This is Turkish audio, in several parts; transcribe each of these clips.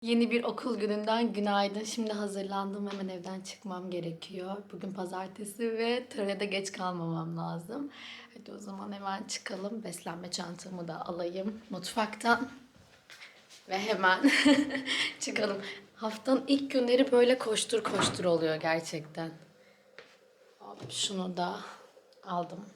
Yeni bir okul gününden günaydın. Şimdi hazırlandım. Hemen evden çıkmam gerekiyor. Bugün pazartesi ve törede geç kalmamam lazım. Hadi o zaman hemen çıkalım. Beslenme çantamı da alayım mutfaktan. Ve hemen çıkalım. Haftanın ilk günleri böyle koştur koştur oluyor gerçekten. Şunu da aldım.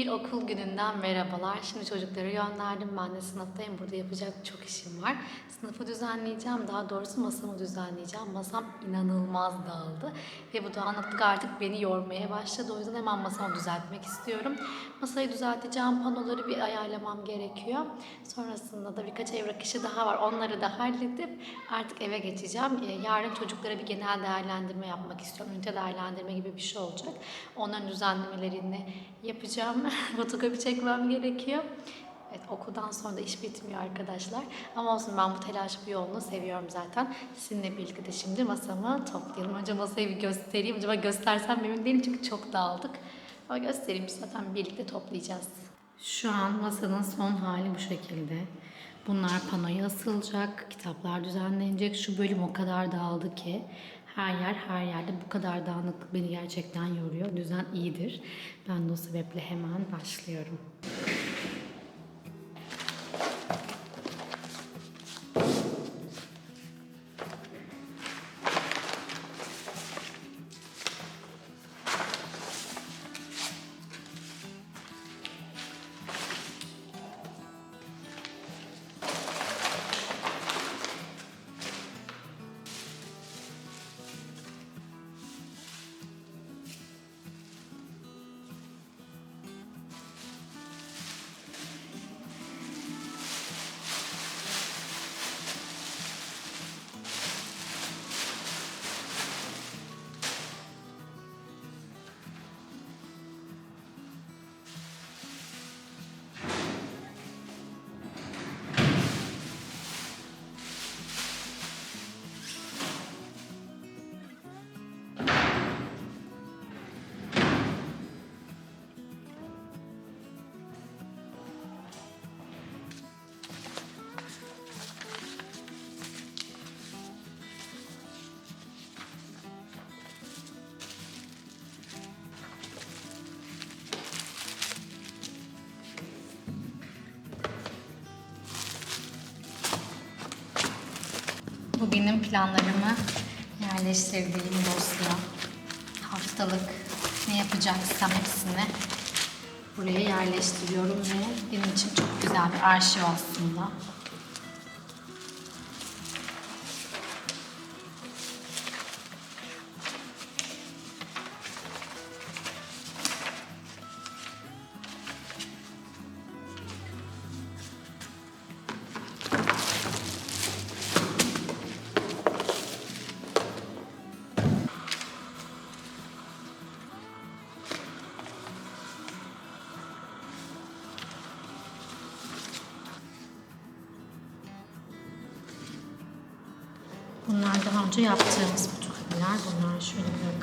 Bir okul gününden merhabalar. Şimdi çocukları gönderdim. Ben de sınıftayım. Burada yapacak çok işim var. Sınıfı düzenleyeceğim. Daha doğrusu masamı düzenleyeceğim. Masam inanılmaz dağıldı. Ve bu dağınıklık artık beni yormaya başladı. O yüzden hemen masamı düzeltmek istiyorum. Masayı düzelteceğim. Panoları bir ayarlamam gerekiyor. Sonrasında da birkaç evrak işi daha var. Onları da halledip artık eve geçeceğim. Ee, Yarın çocuklara bir genel değerlendirme yapmak istiyorum. Ünite değerlendirme gibi bir şey olacak. Onların düzenlemelerini yapacağım. Fotokopi çekmem gerekiyor. Evet okuldan sonra da iş bitmiyor arkadaşlar. Ama olsun ben bu telaş bu yoğunluğu seviyorum zaten. Sizinle birlikte şimdi masamı toplayalım. Önce masayı bir göstereyim. Acaba göstersem emin değilim çünkü çok dağıldık. Ama göstereyim zaten birlikte toplayacağız. Şu an masanın son hali bu şekilde. Bunlar panoya asılacak, kitaplar düzenlenecek. Şu bölüm o kadar dağıldı ki her yer her yerde bu kadar dağınıklık beni gerçekten yoruyor. Düzen iyidir. Ben de o sebeple hemen başlıyorum. Bu benim planlarımı yerleştirdiğim dosya. Haftalık ne yapacaksam hepsini buraya yerleştiriyorum ve benim için çok güzel bir arşiv aslında. Önce yaptığımız fotoğraflar. Bunları şöyle bırakalım.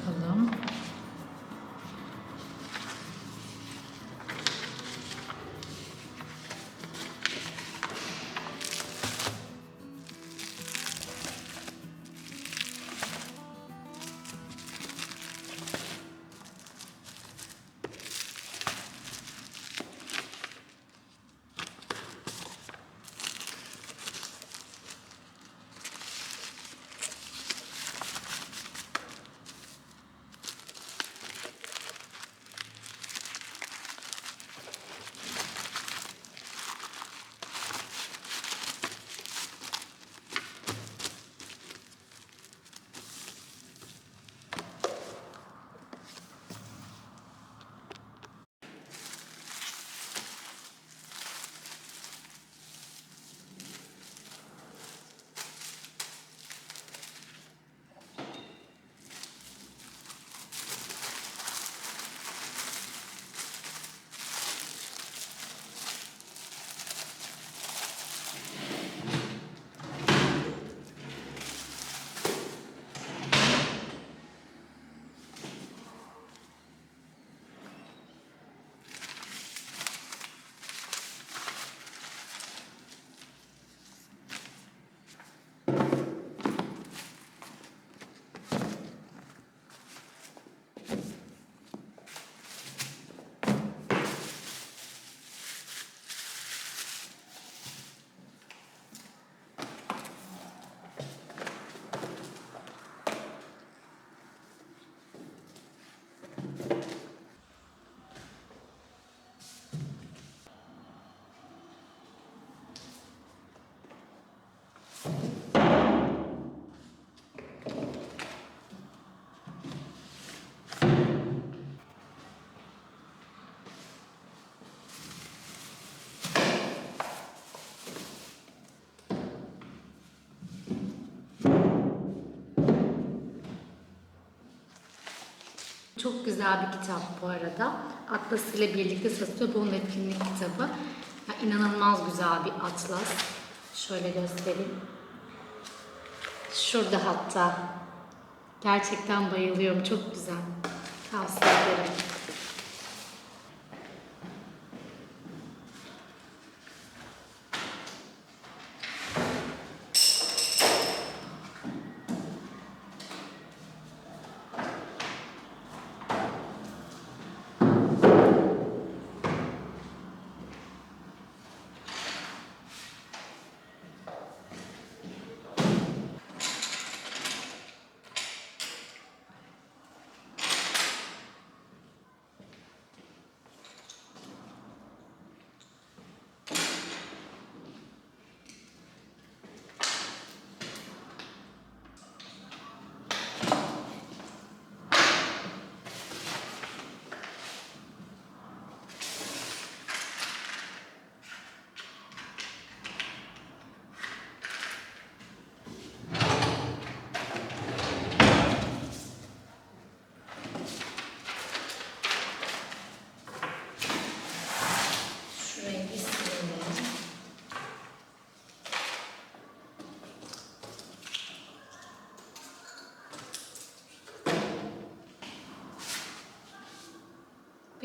Çok güzel bir kitap bu arada. Atlas ile birlikte satılıyor. Bu onun etkinlik kitabı. Ya, inanılmaz güzel bir atlas. Şöyle göstereyim. Şurada hatta. Gerçekten bayılıyorum. Çok güzel. Tavsiye ederim.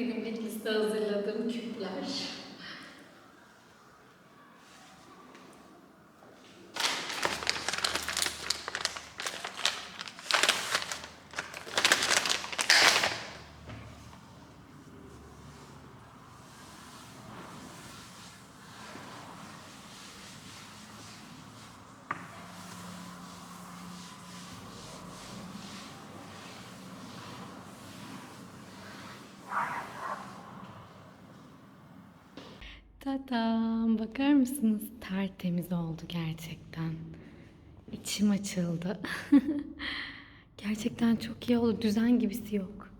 Benim bir liste hazırladığım küpler. Tadam! Bakar mısınız? Tertemiz oldu gerçekten. İçim açıldı. gerçekten çok iyi oldu. Düzen gibisi yok.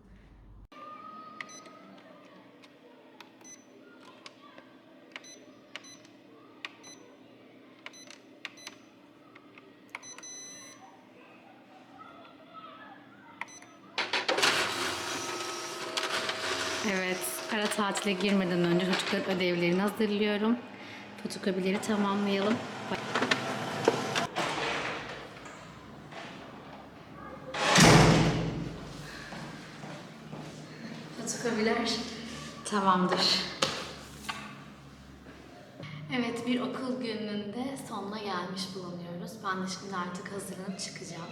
Evet, ara tatile girmeden önce çocukların ödevlerini hazırlıyorum. Fotokopileri tamamlayalım. Fotokopiler tamamdır. Evet, bir okul gününde sonuna gelmiş bulunuyoruz. Ben de şimdi artık hazırlanıp çıkacağım.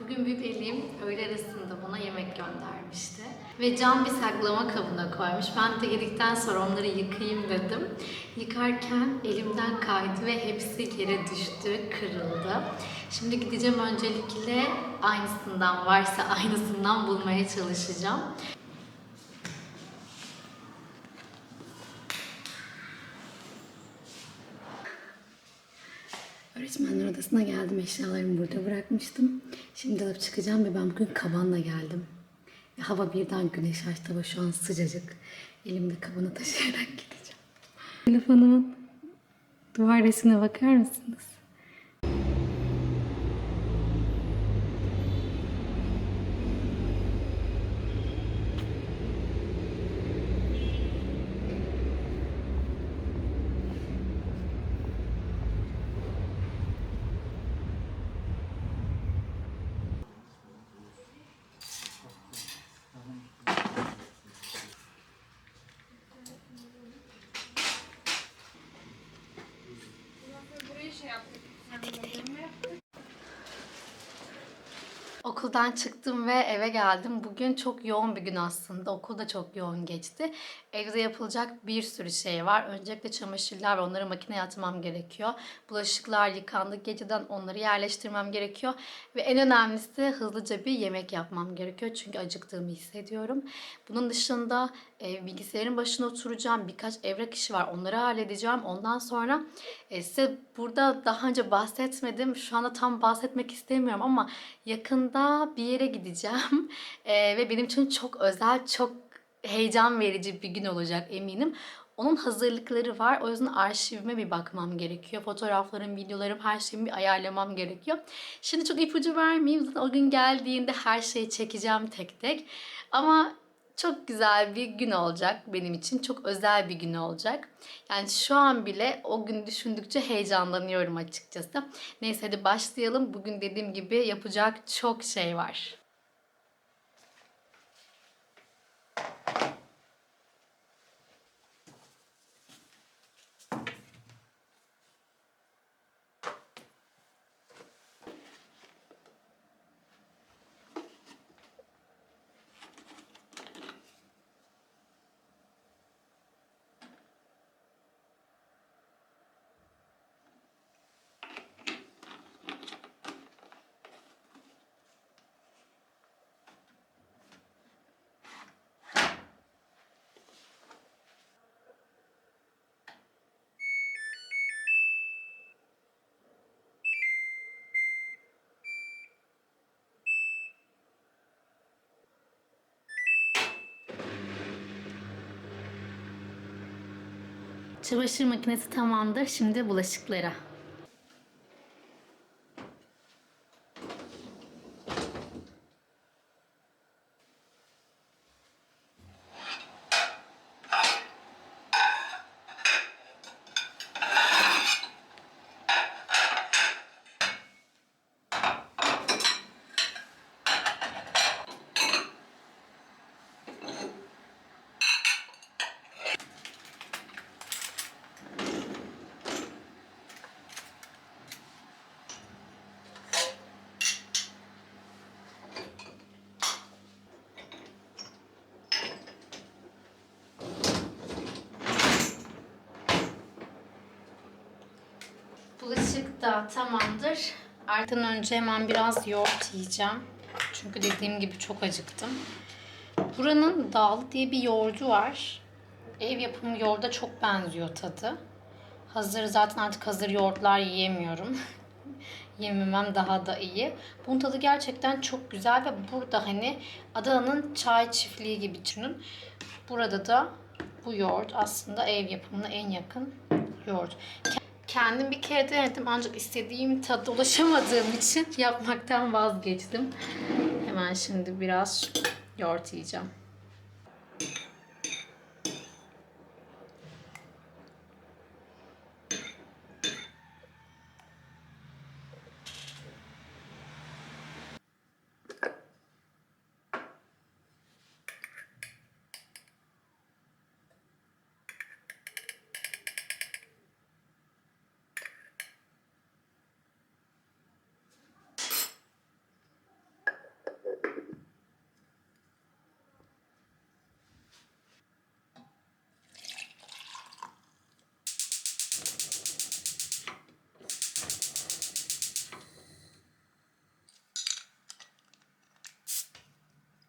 Bugün büyük elim öğle arasında bana yemek göndermişti. Ve cam bir saklama kabına koymuş. Ben de yedikten sonra onları yıkayayım dedim. Yıkarken elimden kaydı ve hepsi yere düştü, kırıldı. Şimdi gideceğim öncelikle aynısından varsa aynısından bulmaya çalışacağım. Öğretmenler odasına geldim. Eşyalarımı burada bırakmıştım. Şimdi alıp çıkacağım ve ben bugün kabanla geldim. Ve hava birden güneş açtı. Hava şu an sıcacık. Elimde kabanı taşıyarak gideceğim. Telefonumun duvar resmine bakar mısınız? Buraya şey yaptık. Sen de mi yaptın? Okuldan çıktım ve eve geldim. Bugün çok yoğun bir gün aslında. Okul da çok yoğun geçti. Evde yapılacak bir sürü şey var. Öncelikle çamaşırlar var. Onları makineye atmam gerekiyor. Bulaşıklar yıkandı. Geceden onları yerleştirmem gerekiyor. Ve en önemlisi hızlıca bir yemek yapmam gerekiyor. Çünkü acıktığımı hissediyorum. Bunun dışında e, bilgisayarın başına oturacağım. Birkaç evrak işi var. Onları halledeceğim. Ondan sonra e, size burada daha önce bahsetmedim. Şu anda tam bahsetmek istemiyorum ama yakında bir yere gideceğim. E, ve benim için çok özel, çok heyecan verici bir gün olacak eminim. Onun hazırlıkları var. O yüzden arşivime bir bakmam gerekiyor. Fotoğraflarım, videolarım, her şeyimi bir ayarlamam gerekiyor. Şimdi çok ipucu vermeyeyim. Zaten o gün geldiğinde her şeyi çekeceğim tek tek. Ama çok güzel bir gün olacak benim için. Çok özel bir gün olacak. Yani şu an bile o gün düşündükçe heyecanlanıyorum açıkçası. Neyse hadi başlayalım. Bugün dediğim gibi yapacak çok şey var. Çamaşır makinesi tamamdır. Şimdi bulaşıklara. Bulaşık da tamamdır. Artan önce hemen biraz yoğurt yiyeceğim. Çünkü dediğim gibi çok acıktım. Buranın Dağlı diye bir yoğurdu var. Ev yapımı yoğurda çok benziyor tadı. Hazır zaten artık hazır yoğurtlar yiyemiyorum. Yememem daha da iyi. Bunun tadı gerçekten çok güzel ve burada hani Adana'nın çay çiftliği gibi düşünün. Burada da bu yoğurt aslında ev yapımına en yakın yoğurt. Kendim bir kere denedim ancak istediğim tadı ulaşamadığım için yapmaktan vazgeçtim. Hemen şimdi biraz yoğurt yiyeceğim.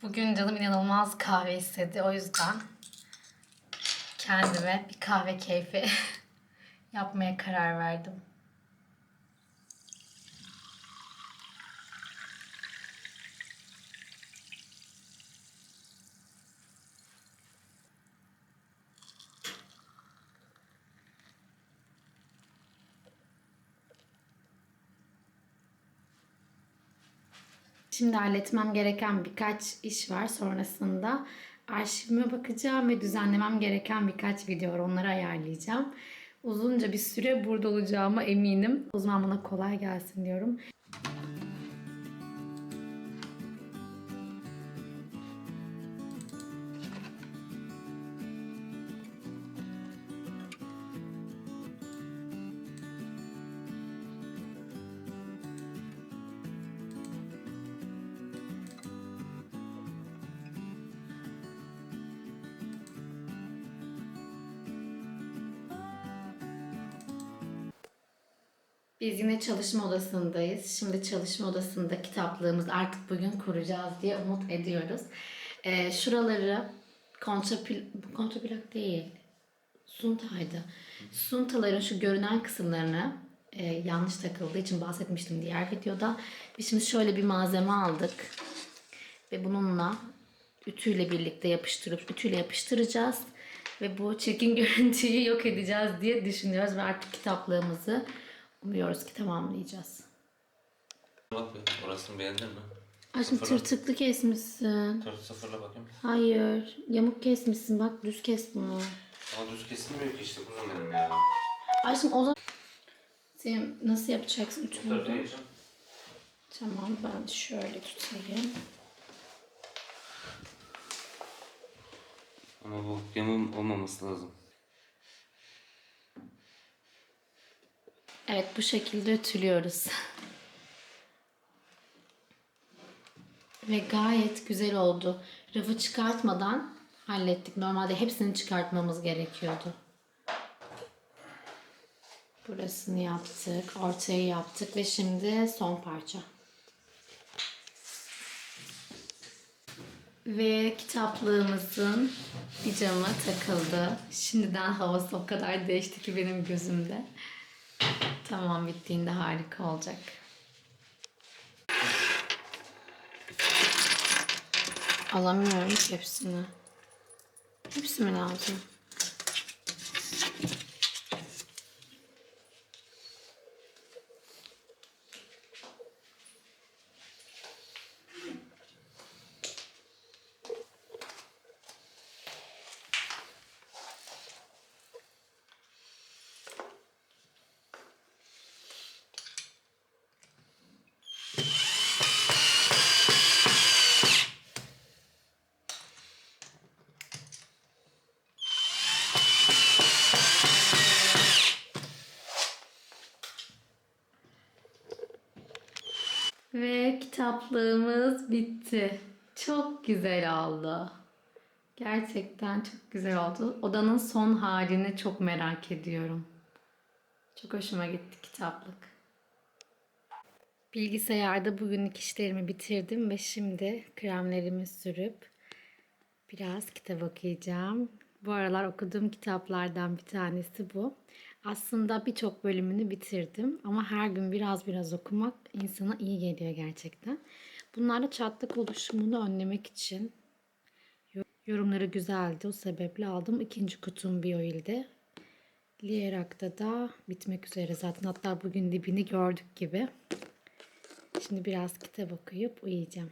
Bugün canım inanılmaz kahve istedi. O yüzden kendime bir kahve keyfi yapmaya karar verdim. Şimdi halletmem gereken birkaç iş var. Sonrasında arşivime bakacağım ve düzenlemem gereken birkaç video var. Onları ayarlayacağım. Uzunca bir süre burada olacağıma eminim. O zaman bana kolay gelsin diyorum. Biz yine çalışma odasındayız. Şimdi çalışma odasında kitaplığımız artık bugün kuracağız diye umut ediyoruz. Ee, şuraları kontrapil, kontraplak değil, suntaydı. Suntaların şu görünen kısımlarını e, yanlış takıldığı için bahsetmiştim diğer videoda. Biz şimdi şöyle bir malzeme aldık. Ve bununla ütüyle birlikte yapıştırıp ütüyle yapıştıracağız. Ve bu çirkin görüntüyü yok edeceğiz diye düşünüyoruz ve artık kitaplığımızı umuyoruz ki tamamlayacağız. Bak bir orasını beğendin mi? Aşkım Sıfırla. tırtıklı kesmişsin. Dur sıfırla bakayım. Hayır. Yamuk kesmişsin. Bak düz kes bunu. Ama düz kesilmiyor ki işte kuzum benim ya. Aşkım o zaman... Sen nasıl yapacaksın Bu tarafa ütünü? geçeceğim. Tamam ben şöyle tutayım. Ama bu yamuk olmaması lazım. Evet bu şekilde ütülüyoruz. Ve gayet güzel oldu. Rafı çıkartmadan hallettik. Normalde hepsini çıkartmamız gerekiyordu. Burasını yaptık. Ortayı yaptık ve şimdi son parça. Ve kitaplığımızın bir cama takıldı. Şimdiden havası o kadar değişti ki benim gözümde. Tamam bittiğinde harika olacak. Alamıyorum hepsini. Hepsi mi lazım? Ve kitaplığımız bitti. Çok güzel oldu. Gerçekten çok güzel oldu. Odanın son halini çok merak ediyorum. Çok hoşuma gitti kitaplık. Bilgisayarda bugünlük işlerimi bitirdim ve şimdi kremlerimi sürüp biraz kitap okuyacağım. Bu aralar okuduğum kitaplardan bir tanesi bu. Aslında birçok bölümünü bitirdim ama her gün biraz biraz okumak insana iyi geliyor gerçekten. Bunlarla çatlak oluşumunu önlemek için yorumları güzeldi. O sebeple aldım. İkinci kutum Bioil'de. Lierak'ta da bitmek üzere zaten. Hatta bugün dibini gördük gibi. Şimdi biraz kitap okuyup uyuyacağım.